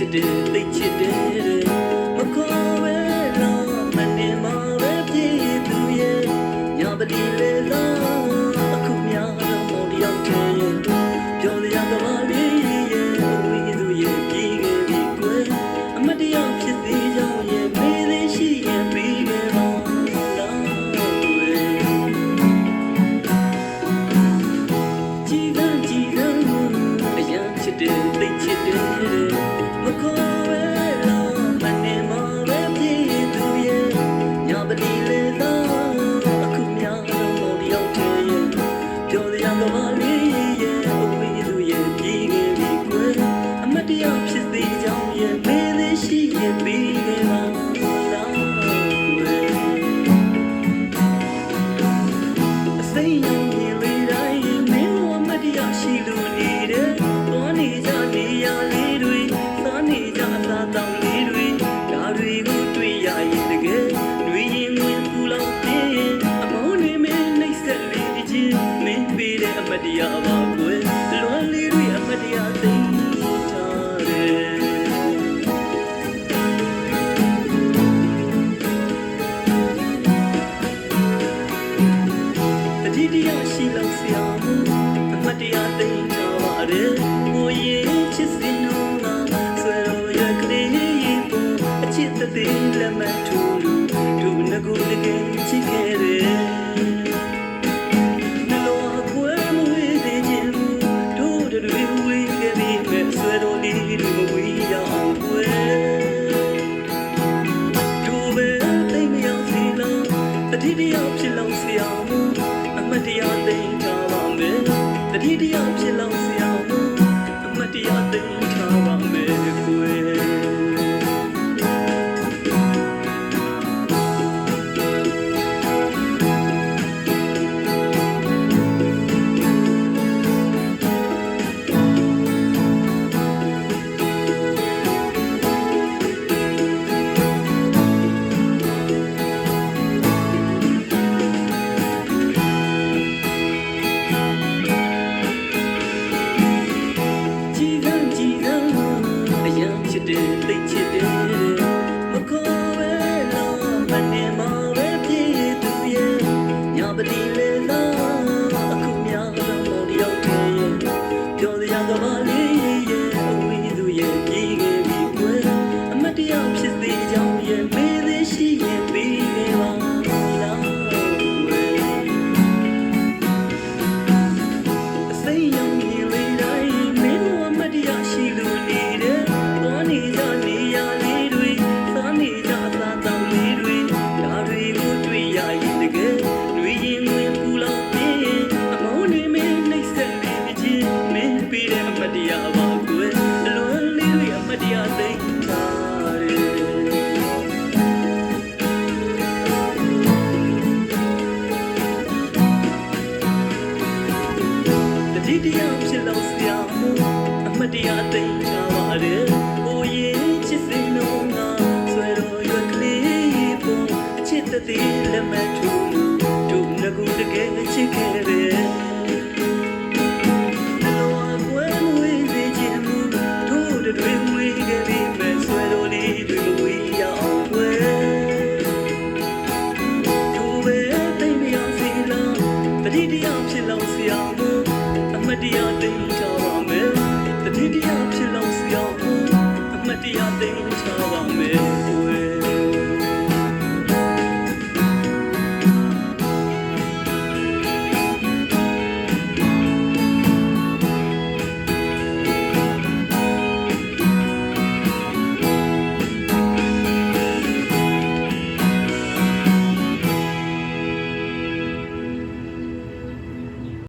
you did, think you did it. တော်လေးရဲ့အဝေးသူရဲ့ပြီးခဲ့ပြီကွယ်အမတရားဖြစ်သေးကြောင်းရဲ့မင်းလေးရှိရဲ့ပြီးခဲ့ပါောင်လေးတွေဒါတွေကိုတွေ့ရရင်တကယ် တ်တရားပါကွယ်လွမ်းလေးတွေအမတ်တရားသိထားတယ်တတိတရားရှိလောက်ဆရာအမတ်တရားသိထားပါတယ်ငိုရင်ချစ်စင်တော့ငါဆွဲလို့ရကလေးပေါ်အချစ်တဲ့လက်မထူလူသူငါကိုတကယ်ချစ်ခဲ့ သိမ်းထားပါမယ်တတိတယောက်ဖြစ် ဖြစ်လို့ဆရာအမတရားတိတ်ကြပါတယ်ဟိုရင်ချစ်စင်တော့ငါဆွဲတော့ရွက်ကလေးပေါ်အချစ်တည်းလက်မထူတို့ငါကူတကယ်ချစ်ခဲ့ တရားသိမ်းချပါမယ်တွေ့